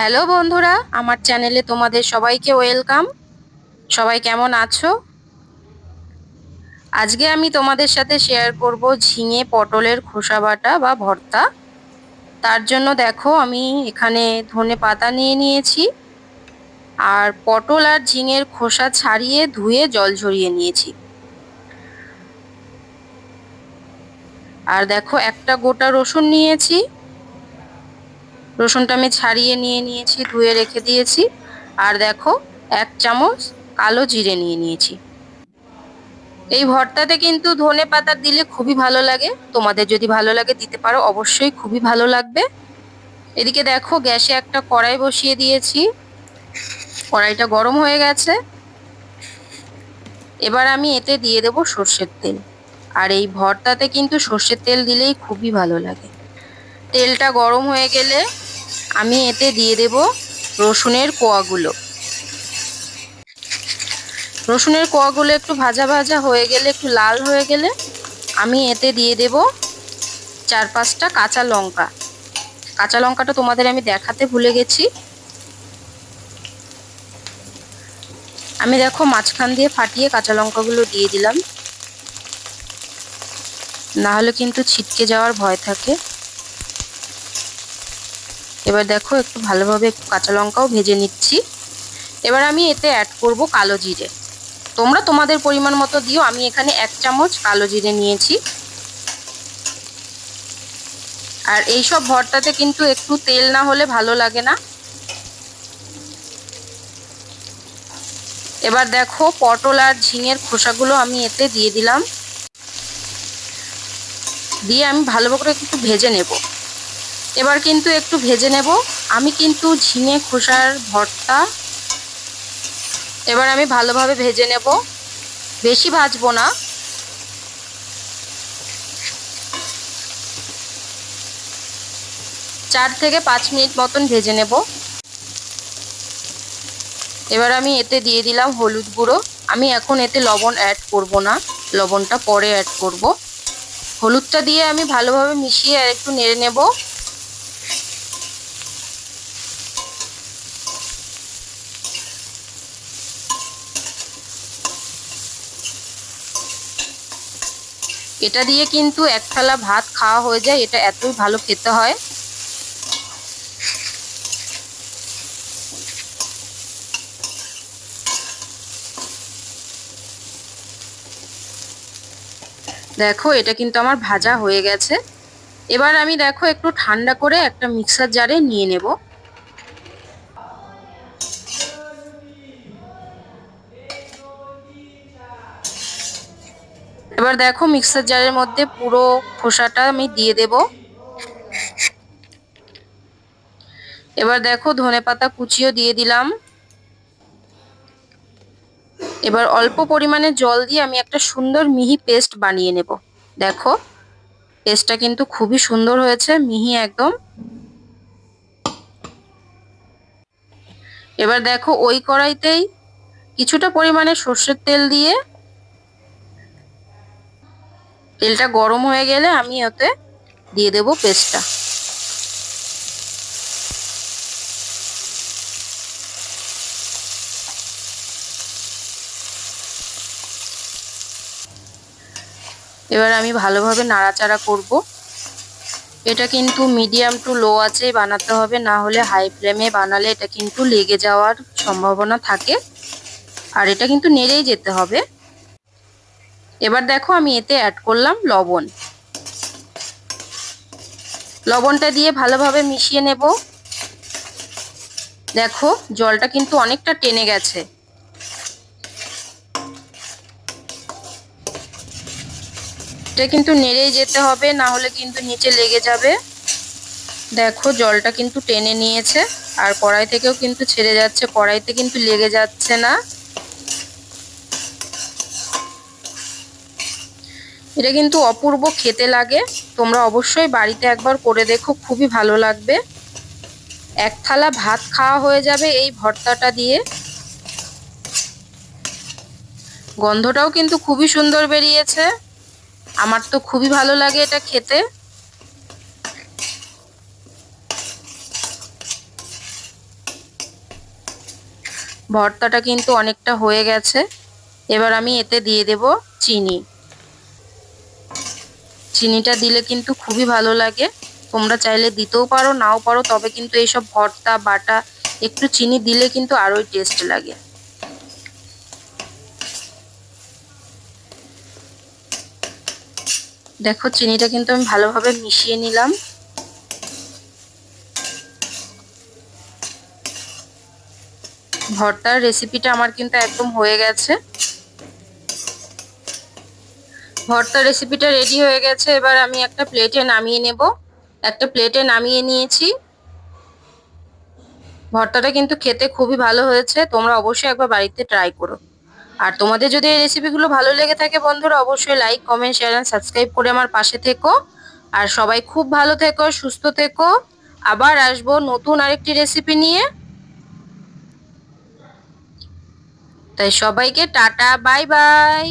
Hello বন্ধুরা, আমার চ্যানেলে তোমাদের সবাইকে ওয়েলকাম। সবাই কেমন আছো? আজকে আমি তোমাদের সাথে শেয়ার করব ঝিঙে পটলের খোসা বাটা বা ভর্তা। তার জন্য দেখো, আমি এখানে ধনে পাতা নিয়ে নিয়েছি। আর পটল আর ঝিঙের খোসা ছাড়িয়ে ধুয়ে জল ঝরিয়ে নিয়েছি। আর দেখো, একটা গোটা রসুন নিয়েছি। রসুনটা আমি ছাড়িয়ে নিয়ে নিয়েছি, ধুয়ে রেখে দিয়েছি। আর দেখো, এক চামচ কালো জিরে নিয়ে নিয়েছি। এই ভর্তাতে কিন্তু ধনে পাতা দিলে খুবই ভালো লাগে। তোমাদের যদি ভালো লাগে দিতে পারো, অবশ্যই খুবই ভালো লাগবে। এদিকে দেখো, গ্যাসে একটা কড়াই বসিয়ে দিয়েছি। কড়াইটা গরম হয়ে গেছে। এবার আমি এতে দিয়ে দেবো সর্ষের তেল। আর এই ভর্তাতে কিন্তু সর্ষের তেল দিলেই খুবই ভালো লাগে। তেলটা গরম হয়ে গেলে আমি এতে দিয়ে দেব রসুনের কোয়াগুলো। রসুনের কোয়াগুলো একটু ভাজা ভাজা হয়ে গেলে, একটু লাল হয়ে গেলে আমি এতে দিয়ে দেব চার পাঁচটা কাঁচা লঙ্কা। কাঁচা লঙ্কাটা তোমাদের আমি দেখাতে ভুলে গেছি। আমি দেখো মাঝখান দিয়ে ফাটিয়ে কাঁচা লঙ্কাগুলো দিয়ে দিলাম। না হলে কিন্তু ছিটকে যাওয়ার ভয় থাকে। এবার দেখো একটু ভালোভাবে একটু কাঁচা লঙ্কাও ভেজে নিচ্ছি। এবার আমি এতে অ্যাড করব কালো জিরে। তোমরা তোমাদের পরিমাণ মতো দিও, আমি এখানে এক চামচ কালো জিরে নিয়েছি। আর এই সব ভর্তাতে কিন্তু একটু তেল না হলে ভালো লাগে না। এবার দেখো পটল আর ঝিঙের খোসাগুলো আমি এতে দিয়ে দিলাম। দিয়ে আমি ভালো করে একটু ভেজে নেব। এবার কিন্তু একটু ভেজে নেব। আমি কিন্তু ঝিঙে, খোসার ভর্তা এবার আমি ভালোভাবে ভেজে নেব। বেশি ভাজবো না। চার থেকে পাঁচ মিনিট মতন ভেজে নেব। এবার আমি এতে দিয়ে দিলাম হলুদ গুঁড়ো। আমি এখন এতে লবণ অ্যাড করব না। লবণটা পরে অ্যাড করব। হলুদটা দিয়ে আমি ভালোভাবে মিশিয়ে আর একটু নেড়ে নেব। এটা দিয়ে কিন্তু এক থালা ভাত খাওয়া হয়ে যায়, এটা এতই ভালো খেতে হয়। দেখো, এটা কিন্তু আমার ভাজা হয়ে গেছে। এবার আমি দেখো, একটু ঠান্ডা করে একটা মিক্সার জারে নিয়ে নেব। এবার দেখো মিক্সার জারের মধ্যে পুরো খোসাটা আমি দিয়ে দেব। এবার দেখো ধনে পাতা কুচিও দিয়ে দিলাম। এবার অল্প পরিমাণে জল দিয়ে আমি একটা সুন্দর মিহি পেস্ট বানিয়ে নেব। দেখো, পেস্টটা কিন্তু খুবই সুন্দর হয়েছে, মিহি একদম। এবার দেখো ওই কড়াইতেই কিছুটা পরিমাণে সর্ষের তেল দিয়ে তেলটা গরম হয়ে গেলে আমি ওতে দিয়ে দেব পেস্টটা। এবার আমি ভালোভাবে নাড়াচাড়া করব। এটা কিন্তু মিডিয়াম টু লো আছে বানাতে হবে, না হলে হাই ফ্লেমে বানালে এটা কিন্তু লেগে যাওয়ার সম্ভাবনা থাকে। আর এটা কিন্তু নেড়েই যেতে হবে। এবার দেখো আমি এতে অ্যাড করলাম লবণ। লবণটা দিয়ে ভালোভাবে মিশিয়ে নেব। দেখো, জলটা কিন্তু অনেকটা টেনে গেছে। এটা কিন্তু নেড়েই যেতে হবে, না হলে কিন্তু নিচে লেগে যাবে। দেখো, জলটা কিন্তু টেনে নিয়েছে। আর কড়াই থেকেও কিন্তু ছেড়ে যাচ্ছে, কড়াইতে কিন্তু লেগে যাচ্ছে না। এটা কিন্তু অপূর্ব খেতে লাগে। তোমরা অবশ্যই বাড়িতে একবার করে দেখো, খুবই ভালো লাগবে। এক থালা ভাত খাওয়া হয়ে যাবে এই ভর্তাটা দিয়ে। গন্ধটাও কিন্তু খুবই সুন্দর বেরিয়েছে। আমার তো খুবই ভালো লাগে এটা খেতে। ভর্তাটা কিন্তু অনেকটা হয়ে গেছে। এবার আমি এতে দিয়ে দেব চিনি। চিনিটা দিলে কিন্তু খুবই ভালো লাগে। তোমরা চাইলে দিতেও পারো, নাও পারো, তবে কিন্তু এইসব ভর্তা, বাটা, একটু চিনি দিলে কিন্তু আরোই টেস্ট লাগে। দেখো, চিনিটা কিন্তু আমি ভালোভাবে মিশিয়ে নিলাম। ভর্তার রেসিপিটা আমার কিন্তু একদম হয়ে গেছে। ভর্তা রেসিপিটা রেডি হয়ে গেছে, এবার আমি একটা প্লেটে নামিয়ে নেব। একটা প্লেটে নামিয়ে নিয়েছি। ভর্তাটা কিন্তু খেতে খুবই ভালো হয়েছে, তোমরা অবশ্যই একবার বাড়িতে ট্রাই করো। আর তোমাদের যদি এই রেসিপিগুলো ভালো লেগে থাকে বন্ধুরা, অবশ্যই like comment share and subscribe করে আমার পাশে থেকো। আর সবাই খুব ভালো থেকো, সুস্থ থেকো। আবার আসব নতুন আরেকটি রেসিপি নিয়ে। তাই সবাইকে টাটা বাই বাই